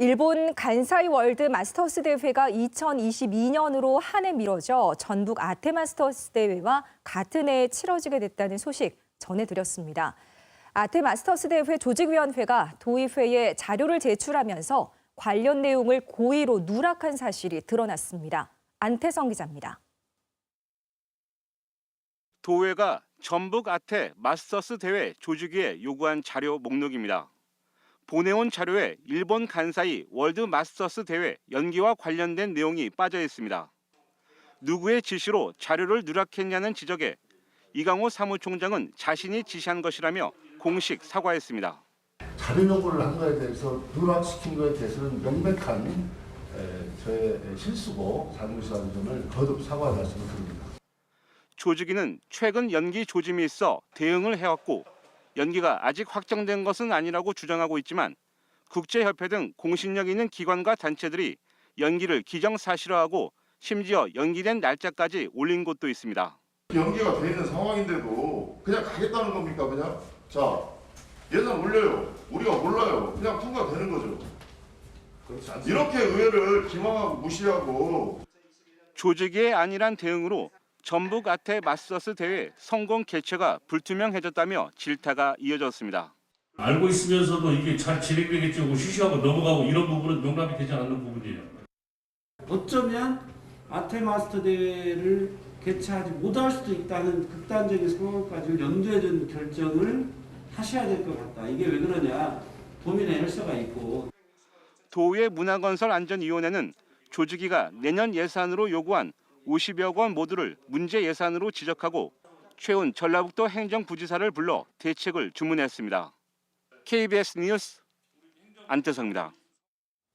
일본 간사이 월드 마스터스 대회가 2022년으로 한 해 미뤄져 전북 아테 마스터스 대회와 같은 해에 치러지게 됐다는 소식 전해드렸습니다. 아테 마스터스 대회 조직위원회가 도의회에 자료를 제출하면서 관련 내용을 고의로 누락한 사실이 드러났습니다. 안태성 기자입니다. 도회가 전북 아태 마스터스 대회 조직위에 요구한 자료 목록입니다. 보내온 자료에 일본 간사이 월드 마스터스 대회 연기와 관련된 내용이 빠져 있습니다. 누구의 지시로 자료를 누락했냐는 지적에 이강호 사무총장은 자신이 지시한 것이라며 공식 사과했습니다. 자료 요구를 한 거에 대해서 누락시킨 거에 대해서는 명백한 에, 저의 실수고 잘못이라는 점을 거듭 사과 말씀을 드립니다. 조직위는 최근 연기 조짐이 있어 대응을 해왔고 연기가 아직 확정된 것은 아니라고 주장하고 있지만 국제협회 등 공신력 있는 기관과 단체들이 연기를 기정사실화하고 심지어 연기된 날짜까지 올린 곳도 있습니다. 연기가 돼 있는 상황인데도 그냥 가겠다는 겁니까 그냥? 자 예산 올려요. 우리가 몰라요. 그냥 통과되는 거죠. 이렇게 의회를 기망하고 무시하고 조직위의 안일한 대응으로 전북 아태 마스터스 대회 성공 개최가 불투명해졌다며 질타가 이어졌습니다. 알고 있으면서도 이게 잘 진행되겠지 하고 쉬쉬하고 넘어가고 이런 부분은 용납이 되지 않는 부분이에요. 어쩌면 아테마스터 대회를 개최하지 못할 수도 있다는 극단적인 상황까지 염두에 둔 결정을 하셔야 될 것 같다. 이게 왜 그러냐? 도민의 헬스가 있고 도의 문화건설안전위원회는 조직위가 내년 예산으로 요구한 50여 원 모두를 문제 예산으로 지적하고 최훈 전라북도 행정부지사를 불러 대책을 주문했습니다. KBS 뉴스 안태성입니다.